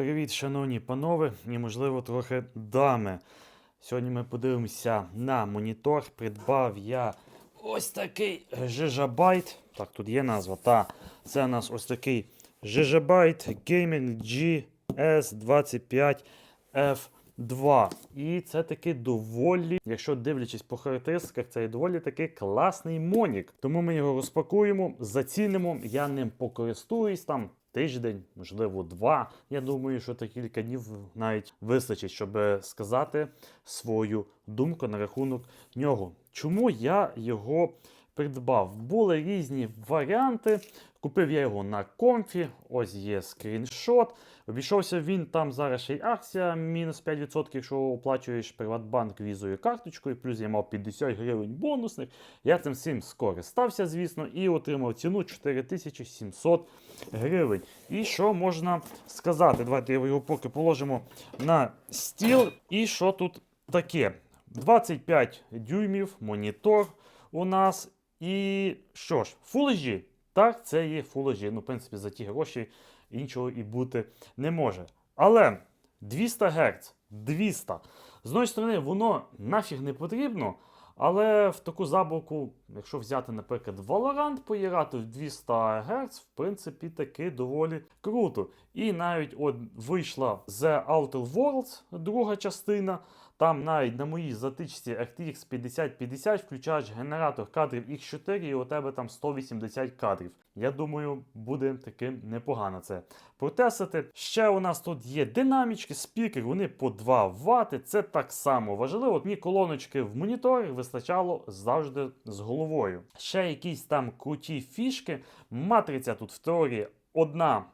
Привіт, шановні панове, і можливо трохи дами. Сьогодні ми подивимося на монітор. Придбав я ось такий Gigabyte. Так, тут є назва. Та це у нас ось такий Gigabyte Gaming GS25F2. І це таки доволі, якщо дивлячись по характеристиках, це доволі таки класний монік. Тому ми його розпакуємо, зацінимо. Я ним покористуюсь там тиждень, можливо, два. Я думаю, що та кілька днів навіть вистачить, щоб сказати свою думку на рахунок нього. Чому я його придбав? Були різні варіанти. Купив я його на комфі, ось є скріншот. Обійшовся він там зараз ще й акція, мінус 5%, якщо оплачуєш Приватбанк візою карточкою, плюс я мав 50 гривень бонусних. Я цим всім скористався, звісно, і отримав ціну 4700 гривень. І що можна сказати? Давайте його поки положимо на стіл. І що тут таке? 25 дюймів, монітор у нас. І що ж, Full Так, це є Full Ну, в принципі, за ті гроші іншого і бути не може. Але 200 Гц, 200. З однієї сторони, воно нафіг не потрібно. Але в таку забавку, якщо взяти, наприклад, Valorant, поіграти в 200 Гц, в принципі, таки доволі круто. І навіть от вийшла The Outer Worlds, друга частина. Там навіть на моїй затичці RTX 5050 включаєш генератор кадрів X4 і у тебе там 180 кадрів. Я думаю, буде таки непогано це протестити. Ще у нас тут є динамічки, спікер, вони по 2 Вт. Це так само важливо. От Мені колоночки в моніторі вистачало завжди з головою. Ще якісь там круті фішки. Матриця тут в теорії одна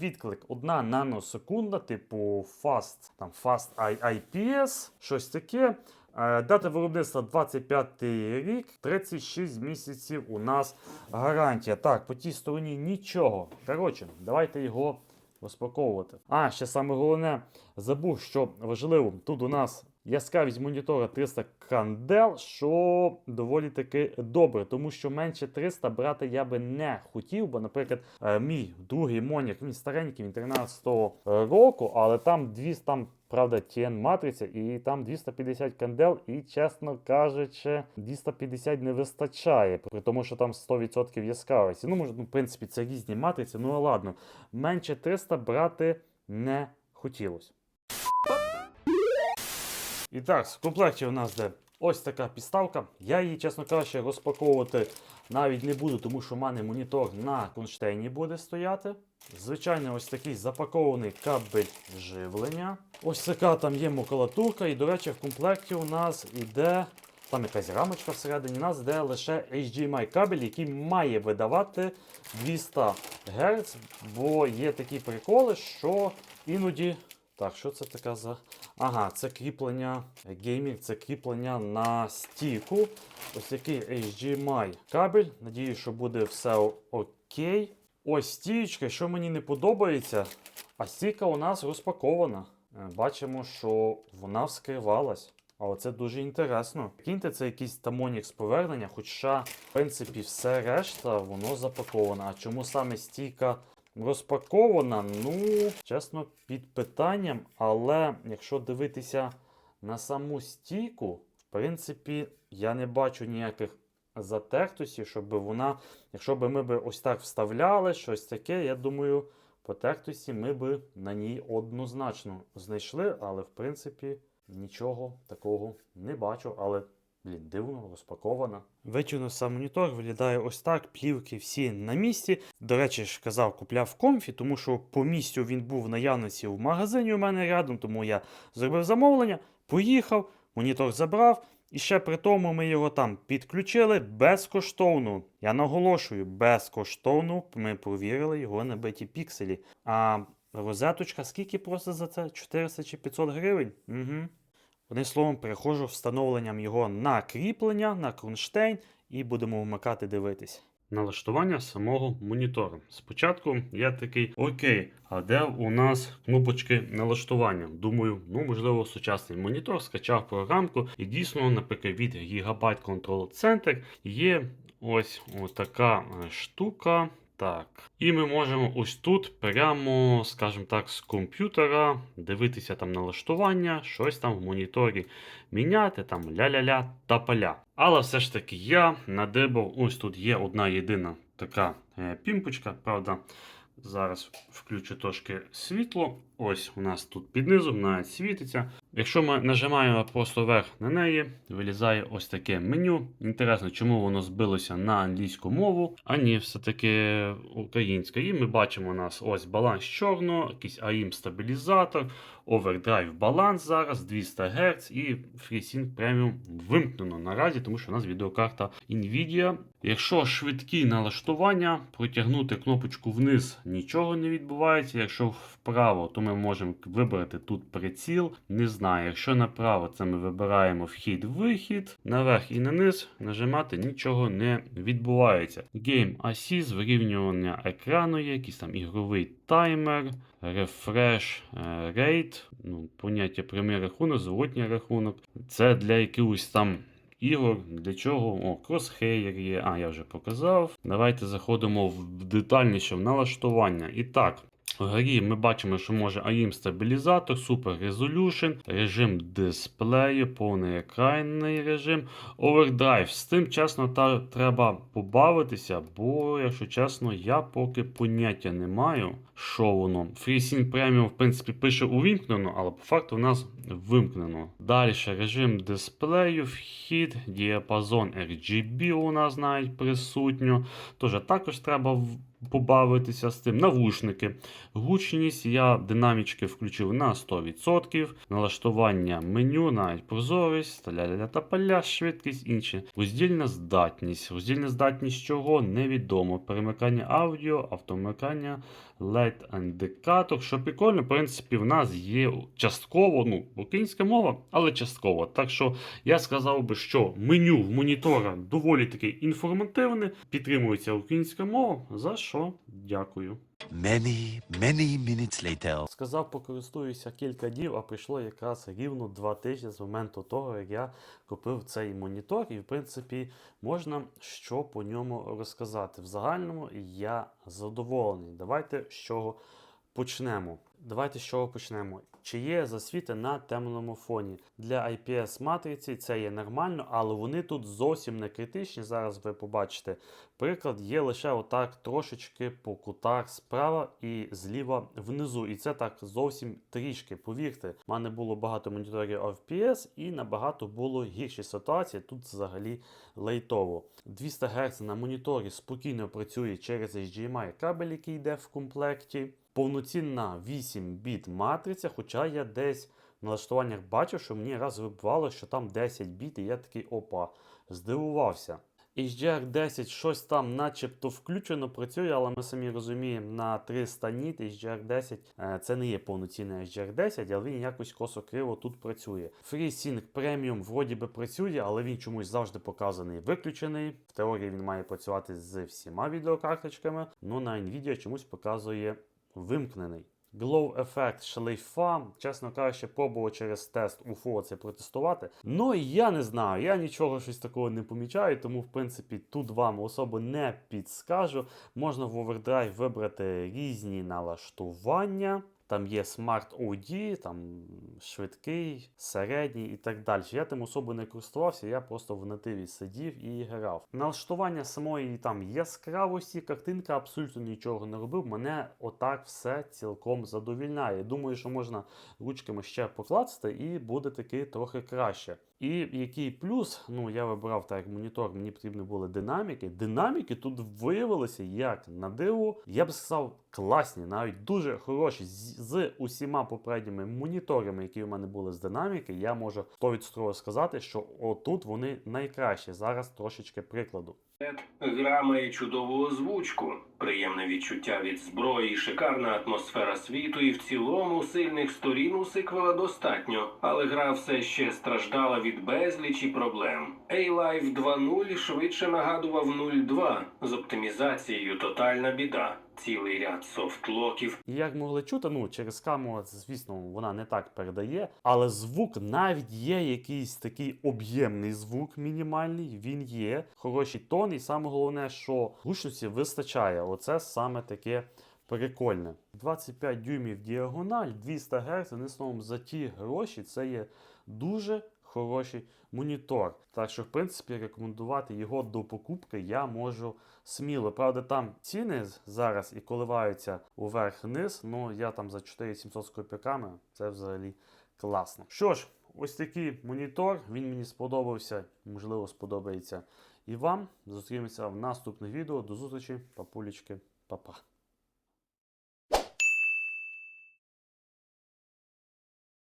відклик, одна наносекунда, типу Fast, там Fast IPS, щось таке. Е, Дата виробництва 25 рік, 36 місяців у нас гарантія. Так, по тій стороні нічого. Коротше, давайте його розпаковувати. А, ще саме головне, забув, що важливо, тут у нас яскравість монітора 300 кандел, що доволі таки добре, тому що менше 300 брати я би не хотів, бо, наприклад, е, мій другий монік, він старенький, він 13-го року, але там 200, там, правда, TN матриця, і там 250 кандел, і, чесно кажучи, 250 не вистачає, при тому, що там 100% яскравості. Ну, може, ну, в принципі, це різні матриці, ну ладно. Менше 300 брати не хотілося. І так, в комплекті у нас де ось така підставка. Я її, чесно кажучи, розпаковувати навіть не буду, тому що в мене монітор на кронштейні буде стояти. Звичайно, ось такий запакований кабель живлення. Ось така там є макулатурка. І, до речі, в комплекті у нас іде. Там якась рамочка всередині нас йде лише HDMI кабель, який має видавати 200 Гц, бо є такі приколи, що іноді. Так, що це така за. Ага, це кріплення геймінг, це кріплення на стійку. Ось такий HDMI кабель. Надію, що буде все окей. Ось стіючка, що мені не подобається, а стійка у нас розпакована. Е, Бачимо, що вона вскривалась. Але це дуже інтересно. Кіньте, це якийсь тамонік з повернення, хоча, в принципі, все решта воно запаковано. А чому саме стійка розпакована? Ну, чесно, під питанням. Але якщо дивитися на саму стійку, в принципі, я не бачу ніяких затертостей, щоб вона, якщо б ми б ось так вставляли, щось таке, я думаю, по потертості ми б на ній однозначно знайшли, але в принципі нічого такого не бачу. Але блін, дивно, розпакована. Витягнув сам монітор, виглядає ось так. Плівки всі на місці. До речі, ж казав, купляв комфі, тому що по місцю він був в наявності в магазині у мене рядом, тому я зробив замовлення, поїхав, монітор забрав. І ще при тому ми його там підключили безкоштовно. Я наголошую, безкоштовно ми провірили його на биті пікселі. А розеточка скільки просто за це? 400 чи 500 гривень? Угу. Одним словом, переходжу встановленням його на кріплення, на кронштейн і будемо вмикати дивитись. Налаштування самого монітору. Спочатку я такий окей, а де у нас кнопочки налаштування? Думаю, ну можливо, сучасний монітор скачав програмку, і дійсно, наприклад, від Gigabyte Control Center є ось, ось така е, штука. Так. І ми можемо ось тут прямо, скажімо так, з комп'ютера дивитися там налаштування, щось там в моніторі міняти, там ля-ля-ля та поля. Але все ж таки я надибав, ось тут є одна єдина така е, пімпочка, правда. Зараз включу трошки світло. Ось у нас тут під низом навіть світиться. Якщо ми нажимаємо просто вверх на неї, вилізає ось таке меню. Інтересно, чому воно збилося на англійську мову, а ні, все-таки українська. І ми бачимо у нас ось баланс чорного, якийсь AIM стабілізатор, овердрайв баланс зараз 200 Гц і FreeSync Premium вимкнено наразі, тому що у нас відеокарта Nvidia. Якщо швидкі налаштування, протягнути кнопочку вниз нічого не відбувається. Якщо вправо, то ми можемо вибрати тут приціл. Не знаю, якщо направо, це ми вибираємо вхід-вихід. Наверх і на низ нажимати нічого не відбувається. Game Assist, вирівнювання екрану якийсь там ігровий таймер, е, rate, ну, поняття прямий рахунок, зворотній рахунок. Це для якихось там ігор. Для чого? О, кросхеєр є. А, я вже показав. Давайте заходимо в детальніше в налаштування. І так. Вгорі ми бачимо, що може AIM стабілізатор, Super Resolution, режим дисплею, повний екранний режим, овердрайв. З тим, чесно, та, треба побавитися, бо, якщо чесно, я поки поняття не маю, що воно. FreeSync Premium, в принципі, пише увімкнено, але по факту в нас вимкнено. Далі режим дисплею, вхід, діапазон RGB у нас навіть присутньо. Тож також треба побавитися з тим. Навушники. Гучність я динамічки включив на 100%. Налаштування меню, навіть прозорість, та поля, швидкість, інші. Роздільна здатність. Роздільна здатність чого невідомо. Перемикання аудіо, автомикання, LED індикатор. Що прикольно, в принципі, в нас є частково, ну, українська мова, але частково. Так що я сказав би, що меню в монітора доволі таки інформативне, підтримується українська мова. За що дякую. Many, many minutes later. Сказав, покористуюся кілька днів, а прийшло якраз рівно два тижні з моменту того, як я купив цей монітор, і в принципі можна що по ньому розказати. В загальному я задоволений. Давайте з чого почнемо. Давайте з чого почнемо. Чи є засвіти на темному фоні? Для IPS матриці це є нормально, але вони тут зовсім не критичні. Зараз ви побачите. Приклад є лише отак трошечки по кутах справа і зліва внизу. І це так зовсім трішки. Повірте, в мене було багато моніторів FPS і набагато було гірші ситуації. Тут взагалі лейтово. 200 Гц на моніторі спокійно працює через HDMI кабель, який йде в комплекті. Повноцінна 8 біт матриця, хоча я десь в налаштуваннях бачив, що мені раз вибивало, що там 10 біт, і я такий опа, здивувався. HDR10 щось там начебто включено, працює, але ми самі розуміємо, на 300 ніт HDR10 е, це не є повноцінний HDR10, але він якось косо криво тут працює. FreeSync Premium вроді би працює, але він чомусь завжди показаний виключений. В теорії він має працювати з всіма відеокарточками, ну на Nvidia чомусь показує вимкнений. Glow Effect шлейфа, чесно кажучи, пробував через тест UFO це протестувати. Ну я не знаю, я нічого щось такого не помічаю, тому в принципі тут вам особо не підскажу. Можна в Overdrive вибрати різні налаштування. Там є Smart OD, там швидкий, середній і так далі. Я тим особо не користувався, я просто в нативі сидів і грав. Налаштування самої там яскравості, картинка абсолютно нічого не робив. Мене отак все цілком задовільняє. Думаю, що можна ручками ще покласти і буде таки трохи краще. І який плюс, ну я вибрав так як монітор, мені потрібні були динаміки. Динаміки тут виявилися як на диво, я б сказав, класні, навіть дуже хороші. З, з усіма попередніми моніторами, які в мене були з динаміки, я можу 100% сказати, що отут вони найкращі. Зараз трошечки прикладу. Гра має чудову озвучку, приємне відчуття від зброї, шикарна атмосфера світу і в цілому сильних сторін у сиквела достатньо, але гра все ще страждала від безлічі проблем. A-Life 2.0 швидше нагадував 0.2 з оптимізацією тотальна біда. Цілий ряд софтлоків, як могли чути, ну через камеру, звісно, вона не так передає, але звук навіть є якийсь такий об'ємний звук мінімальний, він є, хороший тон, і саме головне, що гучності вистачає. Оце саме таке прикольне. 25 дюймів діагональ, 200 Гц, одним словом, за ті гроші це є дуже хороший монітор. Так що, в принципі, рекомендувати його до покупки я можу сміло. Правда, там ціни зараз і коливаються уверх-вниз. Ну я там за 4700 з копійками. Це взагалі класно. Що ж, ось такий монітор. Він мені сподобався. Можливо, сподобається і вам. Зустрінемося в наступних відео. До зустрічі, папулечки, па-па.